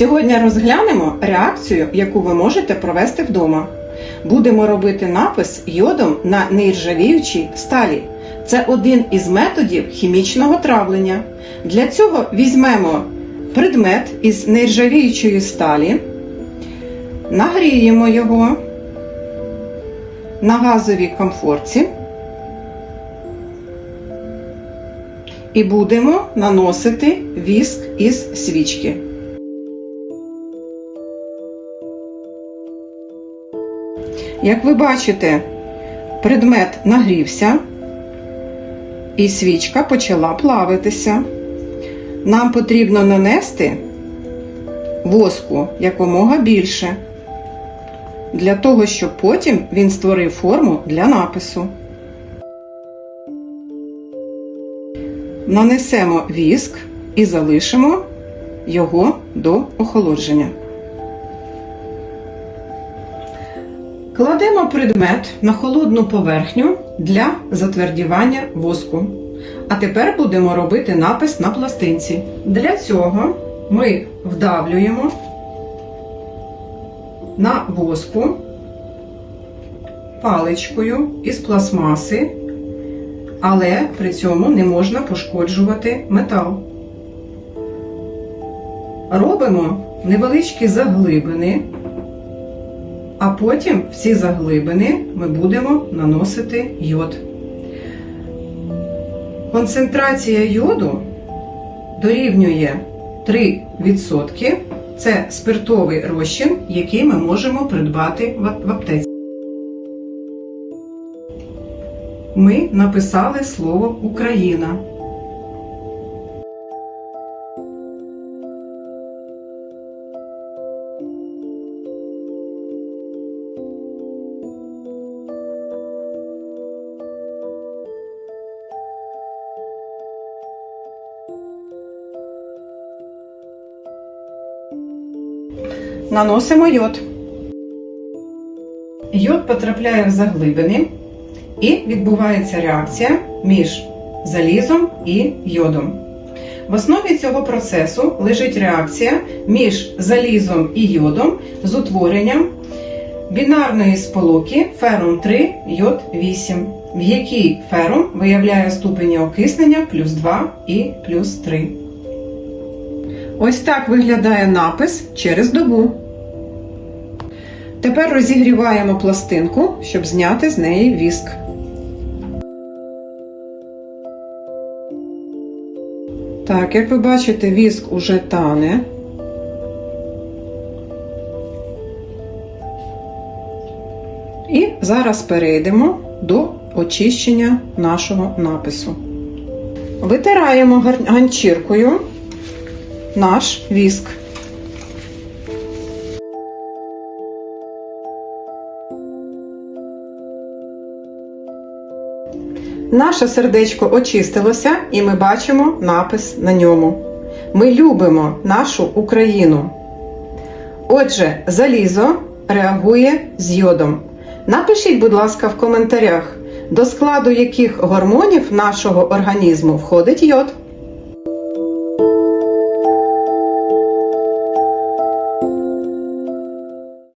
Сьогодні розглянемо реакцію, яку ви можете провести вдома. Будемо робити напис йодом на нержавіючій сталі. Це один із методів хімічного травлення. Для цього візьмемо предмет із нержавіючої сталі, нагріємо його на газовій комфорці і будемо наносити віск із свічки. Як ви бачите, предмет нагрівся і свічка почала плавитися. Нам потрібно нанести воску якомога більше, для того, щоб потім він створив форму для напису. Нанесемо віск і залишимо його до охолодження. Кладемо предмет на холодну поверхню для затвердівання воску. А тепер будемо робити напис на пластинці. Для цього ми вдавлюємо на воску паличкою із пластмаси, але при цьому не можна пошкоджувати метал. Робимо невеличкі заглибини, а потім в ці заглибини ми будемо наносити йод. Концентрація йоду дорівнює 3%. Це спиртовий розчин, який ми можемо придбати в аптеці. Ми написали слово Україна. Наносимо йод. Йод потрапляє в заглибини і відбувається реакція між залізом і йодом. В основі цього процесу лежить реакція між залізом і йодом з утворенням бінарної сполуки ферум 3 йод 8, в якій ферум виявляє ступені окиснення плюс 2 і плюс 3. Ось так виглядає напис через добу. Тепер розігріваємо пластинку, щоб зняти з неї віск. Так, як ви бачите, віск уже тане. І зараз перейдемо до очищення нашого напису. Витираємо ганчіркою наш віск. Наше сердечко очистилося, і ми бачимо напис на ньому. Ми любимо нашу Україну. Отже, залізо реагує з йодом. Напишіть, будь ласка, в коментарях, до складу яких гормонів нашого організму входить йод.